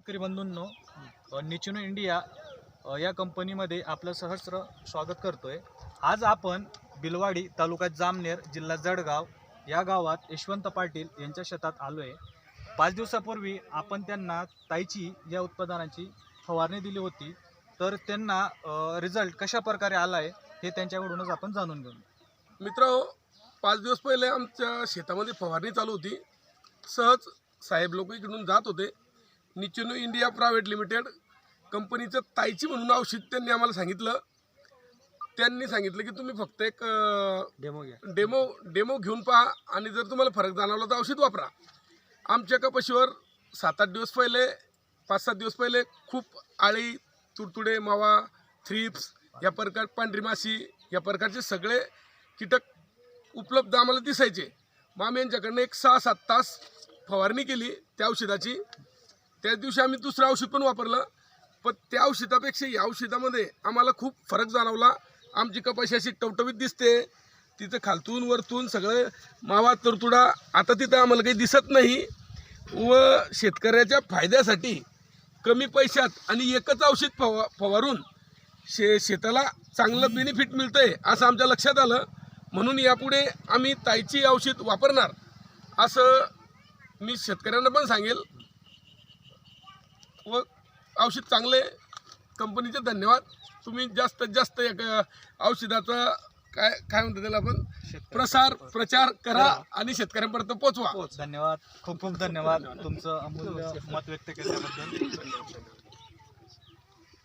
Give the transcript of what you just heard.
शेतकरी बंधूंनो निचिनो इंडिया या कंपनीमध्ये आपलं सहस्र स्वागत करतोय. आज आपण बिलवाडी तालुका जामनेर जिल्हा जळगाव या गावात यशवंत पाटील यांच्या शेतात आलो आहे पाच दिवसापूर्वी आपण त्यांना ताईची या उत्पादनाची फवारणी दिली होती. तर त्यांना रिझल्ट कशा प्रकारे आला आहे हे त्यांच्याकडूनच आपण जाणून घेऊ. मित्र हो, पाच दिवस पहिले आमच्या शेतामध्ये फवारणी चालू होती. सहज साहेब लोक इकडून जात होते. निचिनो इंडिया प्रायव्हेट लिमिटेड कंपनीचं ताईची म्हणून औषध त्यांनी आम्हाला सांगितलं. त्यांनी सांगितलं की तुम्ही फक्त एक डेमो घ्या. डेमो डेमो घेऊन पहा आणि जर तुम्हाला फरक जाणवला तर औषध वापरा. आमच्या कपाशीवर सात आठ दिवस पहिले पाच सात दिवस पहिले खूप आळी तुडतुडे मावा थ्रिप्स या प्रकार पांढरी माशी या प्रकारचे सगळे कीटक उपलब्ध आम्हाला दिसायचे. आम्ही यांच्याकडनं एक सहा सात तास फवारणी केली त्या औषधाची. त्याच दिवशी आम्ही दुसरं औषध पण वापरलं. पण त्या औषधापेक्षा या औषधामध्ये आम्हाला खूप फरक जाणवला. आमची कपाशी अशी टवटवीत दिसते. तिथं खालतून वरतून सगळं मावा तरतुडा आता तिथं आम्हाला काही दिसत नाही. व शेतकऱ्याच्या फायद्यासाठी कमी पैशात आणि एकच औषध फवा फवारून शे शेताला चांगलं बेनिफिट मिळतंय असं आमच्या लक्षात आलं. म्हणून यापुढे आम्ही ताईची औषध वापरणार असं मी शेतकऱ्यांना पण सांगेल. व औषध चांगले कंपनीचे धन्यवाद. तुम्ही जास्तीत जास्त एक औषधाचा काय काय म्हणतो त्याला आपण? प्रसार प्रचार करा आणि शेतकऱ्यांपर्यंत पोचवा धन्यवाद. खूप खूप धन्यवाद तुमचं अमूल्य मत व्यक्त केल्याबद्दल.